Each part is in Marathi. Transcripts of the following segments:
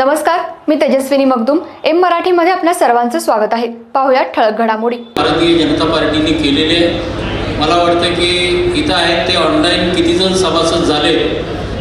नमस्कार मी तेजस्विनी मगदुम. एम मराठीमध्ये आपल्या सर्वांचं स्वागत आहे. पाहुयात ठळक घडामोडी. भारतीय जनता पार्टीने केलेले मला वाटतं की इथं आहेत ते ऑनलाईन किती जण सभासद झाले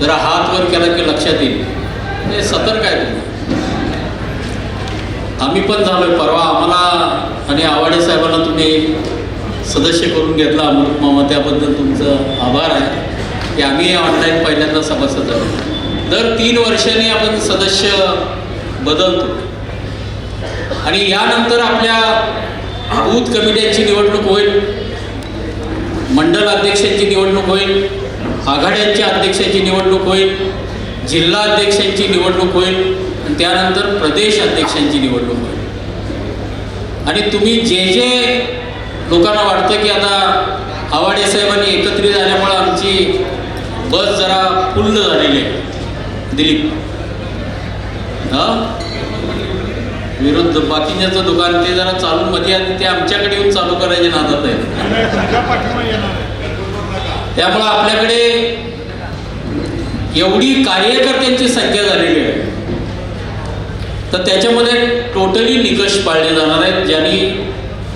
जरा हात वर केला की लक्षात येईल. ते सतर्क आहे आम्ही पण झालो परवा. आम्हाला आणि आवाडे साहेबांना तुम्ही सदस्य करून घेतला. अमृत मामा त्याबद्दल तुमचं आभार आहे. की आम्ही ऑनलाईन पहिल्यांदा सभासद झालो. दर तीन वर्षांनी आपण सदस्य बदलतो. आणि यानंतर आपल्या बूथ कमिट्यांची निवडणूक होईल मंडल अध्यक्षांची निवडणूक होईल आघाड्यांच्या अध्यक्षांची निवडणूक होईल जिल्हा अध्यक्षांची निवडणूक होईल आणि त्यानंतर प्रदेश अध्यक्षांची निवडणूक होईल. आणि तुम्ही जे जे लोकांना वाटतं की आता आवाडे साहेबांनी एकत्रित झाल्यामुळे आमची बस जरा फुल्ल झालेली आहे. दिलीप. हां? विरुद्ध बाकीच्याचं दुकान ते जरा चालून मध्ये आणि ते आमच्याकडे येऊन चालू करायचे नादात आहे त्यामुळं आपल्याकडे एवढी कार्यकर्त्यांची संख्या झालेली आहे. तर त्याच्यामध्ये टोटली निकष पाळले जाणार आहेत. ज्यांनी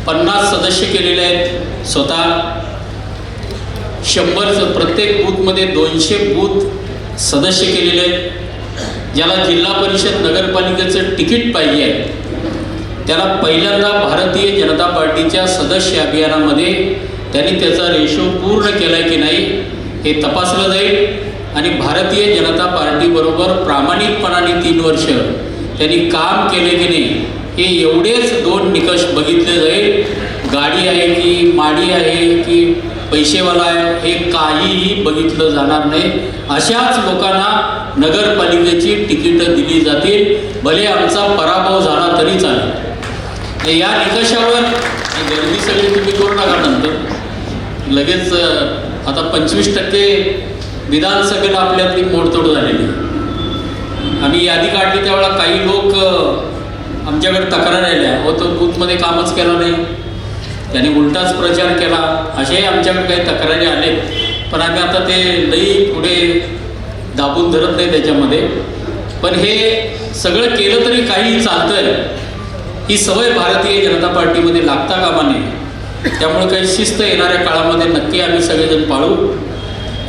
पन्नास सदस्य केलेले आहेत स्वतः. शंभर प्रत्येक बूथमध्ये दोनशे बूथ सदस्य केलेले आहेत. ज्याला जिल्हा परिषद नगरपालिकेचं तिकीट पाहिजे आहे. त्याला पहिल्यांदा भारतीय जनता पार्टीच्या सदस्य अभियानामध्ये त्यांनी त्याचा रेशो पूर्ण केला आहे की नाही हे तपासलं जाईल. आणि भारतीय जनता पार्टीबरोबर प्रामाणिकपणाने तीन वर्ष त्यांनी काम केले की नाही हे एवढेच दोन निकष बघितले जाईल. गाडी आहे की माडी आहे की पैसेवाला आहे हे काहीही बघितलं जाणार नाही. अशाच लोकांना नगरपालिकेची तिकीटं दिली जातील. भले आमचा पराभव झाला तरी चालेल. या निकषावर गर्दी सगळी तुम्ही करू नका नंतर. लगेच आता पंचवीस टक्के विधानसभेला आपल्यातली मोडतोड झालेली. आम्ही यादी काढली त्यावेळेला काही लोक आमच्याकडे तक्रार आल्या. व तो बूथमध्ये कामच केलं नाही. त्याने उलटाच प्रचार केला. असेही आमच्याकडे काही तक्रारी आले पण आम्ही आता ते लई पुढे दाबून धरत नाही त्याच्यामध्ये. पण हे सगळं केलं तरी काही चालतंय. ही सवय भारतीय जनता पार्टीमध्ये लागता कामा नये. त्यामुळे काही शिस्त येणाऱ्या काळामध्ये नक्की आम्ही सगळेजण पाळू.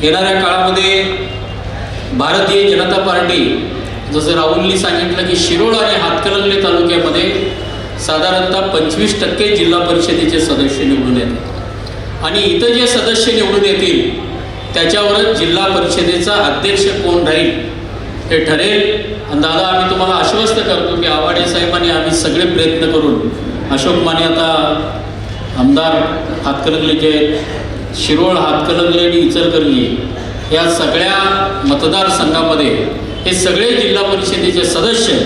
येणाऱ्या काळामध्ये भारतीय जनता पार्टी जसं राहुलनी सांगितलं की शिरोळ आणि हातकलंगले तालुक्यामध्ये साधारणतः पंचवीस टक्के जिल्हा परिषदेचे सदस्य निवडून येतात. आणि इथं जे सदस्य निवडून येतील त्याच्यावरच जिल्हा परिषदेचा अध्यक्ष कोण राहील हे ठरेल. आणि दादा आम्ही तुम्हाला आश्वस्त करतो की आवाडे साहेबांनी आम्ही सगळे प्रयत्न करून अशोक माने आता आमदार हातकणंगलेचे आहेत शिरोळ हातकणंगले आणि इचलकरंजी या सगळ्या मतदारसंघामध्ये हे सगळे जिल्हा परिषदेचे सदस्य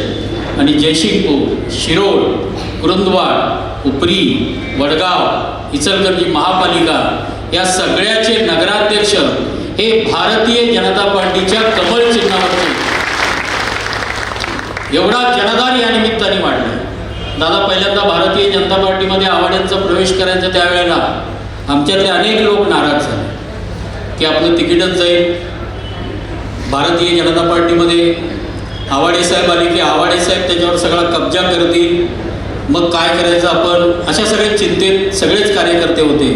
आणि जयसिंगपूर शिरोळ कुरुंदवाड उपरी वडगाव इचलकरंजी महापालिका या सगळ्याचे नगराध्यक्ष हे भारतीय जनता पार्टीच्या कमळ चिन्हावरचे एवढा जनदान या निमित्ताने वाढला दादा पहिल्यांदा भारतीय जनता पार्टीमध्ये आवाड्यांचा प्रवेश करायचा त्यावेळेला आमच्यातले अनेक लोक नाराज झाले की आपलं तिकीटच जाईल. भारतीय जनता पार्टीमध्ये आवाडे साहेब आले की आवाडे साहेब त्याच्यावर सगळा कब्जा करतील. मग काय करायचं आपण? अशा सगळ्या चिंतेत सगळेच कार्यकर्ते होते.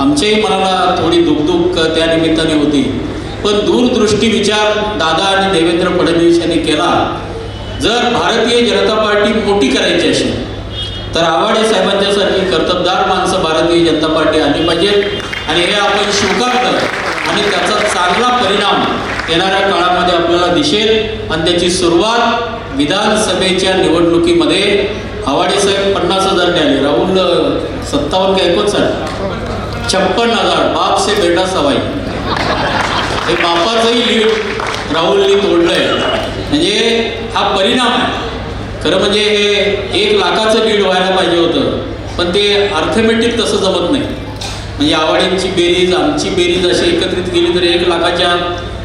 आमच्याही मनाला थोडी दुखदुख त्या निमित्ताने होती. पण दूरदृष्टी विचार दादा आणि देवेंद्र फडणवीस यांनी केला. जर भारतीय जनता पार्टी मोठी करायची असेल तर आवाडे साहेबांच्यासारखी कर्तबदार माणसं भारतीय जनता पार्टी आली पाहिजेत. आणि हे आपण स्वीकारलं आणि त्याचा चांगला परिणाम येणाऱ्या काळामध्ये आपल्याला दिसेल. आणि त्याची सुरुवात विधानसभेच्या निवडणुकीमध्ये आवाडे साहेब पन्नास हजार आले. राहुल सत्तावन्न का एकोणसाठ? छप्पन हजार बाप से बेटा सवाई. हे बापाचंही लीड राहुलनी तोडलंय. आहे म्हणजे हा परिणाम आहे. खरं म्हणजे हे एक लाखाचं लीड व्हायला पाहिजे होतं पण ते अर्थमॅटिक तसं जमत नाही. म्हणजे आवाडींची बेरीज आमची बेरीज अशी एकत्रित केली तर एक लाखाच्या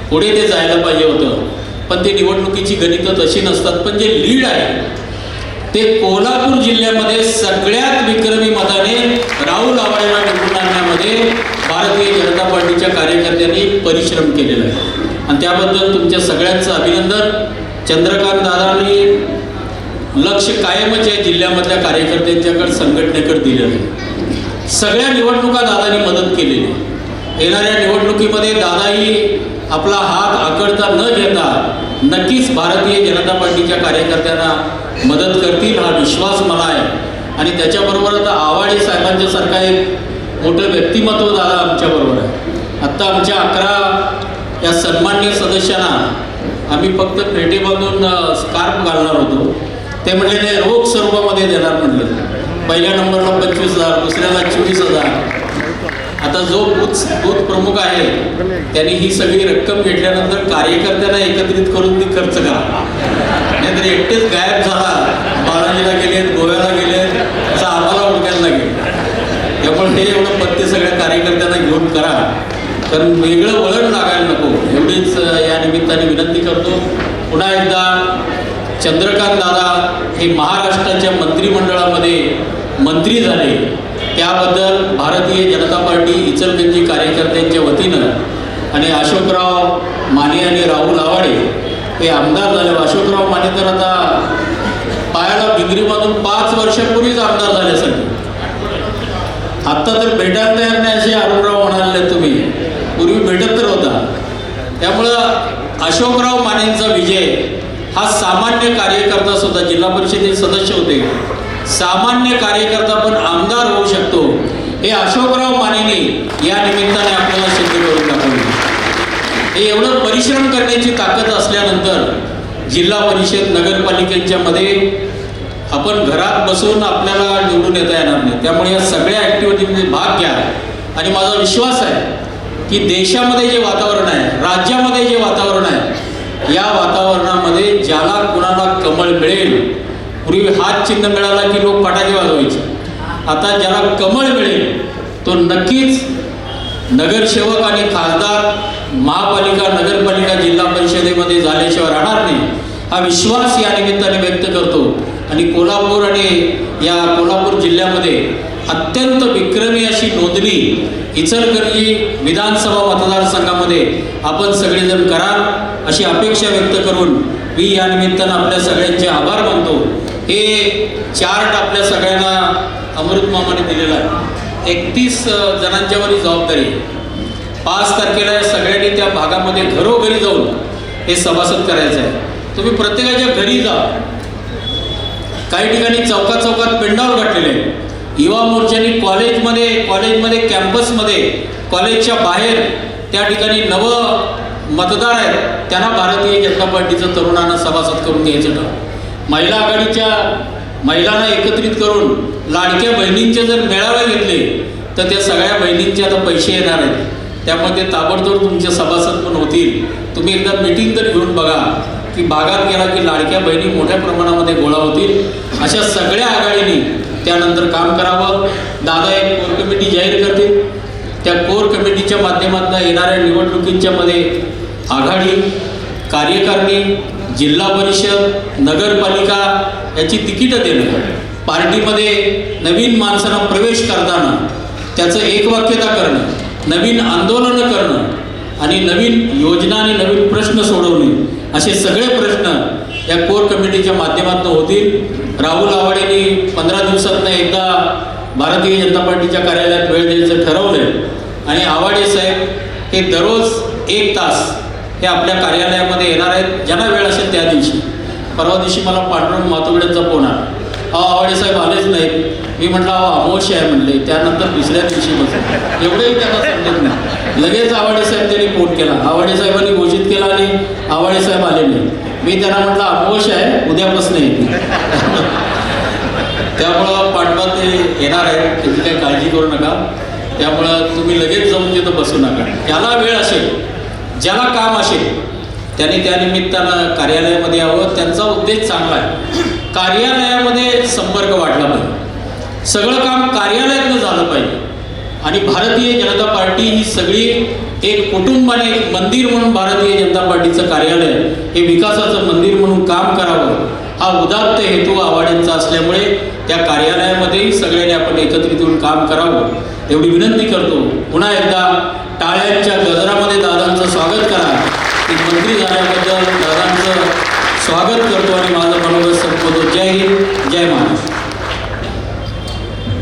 पुढे ते जायला पाहिजे होतं. पण ते निवडणुकीची गणितं तशी नसतात पण जे लीड आहे ते कोल्हापूर जिल्ह्यामध्ये सगळ्यात विक्रमी मताने राहुल आवाडेला निवडून आणण्यामध्ये भारतीय जनता पार्टीच्या कार्यकर्त्यांनी परिश्रम केलेला आहे. आणि त्याबद्दल तुमच्या सगळ्यांचं अभिनंदन. चंद्रकांत दादांनी लक्ष कायमच या जिल्ह्यामधल्या कार्यकर्त्यांच्याकडे संघटनेकडे दिलेलं आहे. सगळ्या निवडणुका दादांनी मदत केलेली येणाऱ्या निवडणुकीमध्ये दादाही आपला हात आकडता न घेता नक्कीच भारतीय जनता पार्टीच्या कार्यकर्त्यांना मदत करतील हा विश्वास मला आहे. आणि त्याच्याबरोबर आता आवाडे साहेबांच्यासारखा एक मोठं व्यक्तिमत्व दादा आमच्याबरोबर आहे आत्ता आमच्या अकरा या सन्मान्य सदस्यांना आम्ही फक्त फेटे बांधून स्कार्फ घालणार होतो. ते म्हणजे नाही रोख स्वरूपामध्ये देणार म्हणलं पहिल्या नंबरला पंचवीस हजार दुसऱ्याला चोवीस हजार. आता जो बूथ बूथ प्रमुख आहे त्यांनी ही सगळी रक्कम घेतल्यानंतर कार्यकर्त्यांना एकत्रित करून ती खर्च करा. नाहीतर एकटेच गायब झाला. बाळाजीला गेलेत गोव्याला गेलेत असं आम्हाला गेले लागेल त्यामुळे हे एवढं पत्ते सगळ्या कार्यकर्त्यांना घेऊन करा. कारण वेगळं वळण लागायला नको. एवढीच या निमित्ताने विनंती करतो. पुन्हा एकदा चंद्रकांत दादा हे महाराष्ट्राच्या मंत्रिमंडळामध्ये मंत्री झाले. त्याबद्दल भारतीय जनता पार्टी इचलकरंजी कार्यकर्त्यांच्या वतीनं आणि अशोकराव माने आणि राहुल आवाडे हे आमदार झाले. अशोकराव माने तर आता पायाला बिंगरी बांधून पाच वर्षापूर्वीच आमदार झाले सगळे. आत्ता तर भेटायला तयार नाही असे अरुणराव म्हणाले तुम्ही. पूर्वी भेटत तर होता. त्यामुळं अशोकराव मानेंचा विजय हा सामान्य कार्यकर्ता सुद्धा जिल्हा परिषदेचे सदस्य होते. सामान्य कार्यकर्ता पण आमदार होऊ शकतो. हे अशोकराव मानेने या निमित्ताने आपल्याला सिद्ध करून दाखवले. हे एवढं परिश्रम करण्याची ताकद असल्यानंतर जिल्हा परिषद नगरपालिकेच्या मध्ये आपण घरात बसून आपल्याला निवडून येता येणार नाही. त्यामुळे या सगळ्या ॲक्टिव्हिटीमध्ये भाग घ्या. आणि माझा विश्वास आहे की देशामध्ये जे वातावरण आहे राज्यामध्ये जे वातावरण आहे या वातावरणामध्ये ज्याला कुणाला कमळ मिळेल पूर्वी हात चिन्ह मिळाला की लोक फटाके वाजवायचे. आता ज्याला कमळ मिळेल तो नक्कीच नगरसेवक आणि खासदार महापालिका नगरपालिका जिल्हा परिषदेमध्ये झाल्याशिवाय राहणार नाही. हा विश्वास या निमित्ताने व्यक्त करतो. आणि कोल्हापूर आणि या कोल्हापूर जिल्ह्यामध्ये अत्यंत विक्रमी अशी नोंदणी इचलकरंजी विधानसभा मतदारसंघामध्ये आपण सगळेजण कराल अशी अपेक्षा व्यक्त करून मी या निमित्तानं आपल्या सगळ्यांचे आभार मानतो. हे चार्ट आपल्या सगळ्यांना अमृत मामाने दिलेलं आहे. एकतीस जणांच्यावर ही जबाबदारी पाच तारखेला या सगळ्यांनी त्या भागामध्ये घरोघरी जाऊन हे सभासद करायचं आहे. तुम्ही प्रत्येकाच्या घरी जा. काही ठिकाणी चौकात चौकात पिंडावर गाठलेले आहे युवा मोर्चाने कॉलेजमध्ये कॉलेजमध्ये कॅम्पसमध्ये कॉलेजच्या बाहेर त्या ठिकाणी नव मतदार आहेत त्यांना भारतीय जनता पार्टीचं तरुणांना सभासद करून घ्यायचं ठरवलं महिला आघाडीच्या महिलांना एकत्रित करून लाडक्या बहिणींचे जर मेळावे घेतले तर त्या सगळ्या बहिणींचे आता पैसे येणार आहेत. त्यामुळे ते ताबडतोब तुमचे सभासद पण होतील. तुम्ही एकदा मीटिंग तर घेऊन बघा. की भागात गेला की लाडक्या बहिणी मोठ्या प्रमाणामध्ये गोळा होतील. अशा सगळ्या आघाडीने त्यानंतर काम करावं. दादा एक कोर कमिटी जाहीर करतील. त्या कोर कमिटीच्या माध्यमातून येणाऱ्या निवडणुकींच्या मध्ये आघाडी कार्यकारिणी जिल्हा परिषद नगरपालिका याची तिकीटं देणं. पार्टीमध्ये नवीन माणसांना प्रवेश करताना त्याचं एकवाक्यता करणं नवीन आंदोलनं करणं आणि नवीन योजना आणि नवीन प्रश्न सोडवणे. असे सगळे प्रश्न या कोर कमिटीच्या माध्यमातून होतील. राहुल आवाडेंनी पंधरा दिवसातनं एकदा भारतीय जनता पार्टीच्या कार्यालयात वेळ द्यायचं ठरवलं आणि आवाडे साहेब हे दररोज एक तास हे आपल्या कार्यालयामध्ये येणार आहेत. ज्यांना वेळ असेल त्या दिवशी. परवा दिवशी मला पांडुरंग मातुगड्यांचा फोन आला. अहो आवाडे साहेब आलेच नाहीत. मी म्हटलं अहो अमोश आहे म्हणले. त्यानंतर दुसऱ्या दिवशी बसले. एवढंही त्यांना समजत नाही. लगेच आवाडे साहेब त्यांनी फोन केला. आवाडे साहेबांनी घोषित केला आणि आवाडे साहेब आले नाही. मी त्यांना म्हटलं अमोश आहे उद्यापासून येते त्यामुळं पाठवा ते येणार आहेत. त्याची काही काळजी करू नका. त्यामुळं तुम्ही लगेच जाऊन तिथं बसू नका. त्याला वेळ असेल ज्याला काम असेल त्याने त्यानिमित्तानं कार्यालयामध्ये यावं. त्यांचा उद्देश चांगला आहे. कार्यालयामध्ये संपर्क वाढला पाहिजे. सगळं काम कार्यालयातनं झालं पाहिजे. आणि भारतीय जनता पार्टी ही सगळी एक कुटुंबाने एक मंदिर म्हणून भारतीय जनता पार्टीचं कार्यालय हे विकासाचं मंदिर म्हणून काम करावं हा उदात्त हेतू आवाड्यांचा असल्यामुळे त्या कार्यालयामध्येही सगळ्यांनी आपण एकत्रित येऊन काम करावं. एवढी विनंती करतो. पुन्हा एकदा टाळ्यांच्या गजरामध्ये दादांचं स्वागत करा. की मंत्री झाल्याबद्दल दादा स्वागत करतो आणि माझं मनोगत संपवतो जय हिंद जय महाराष्ट्र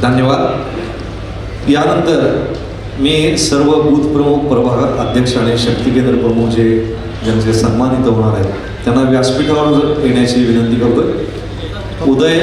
धन्यवाद. यानंतर मी सर्व बूथ प्रमुख प्रभाग अध्यक्ष आणि शक्ती केंद्र प्रमुख जे ज्यांचे सन्मानित होणार आहेत त्यांना व्यासपीठावर येण्याची विनंती करतोय. उदय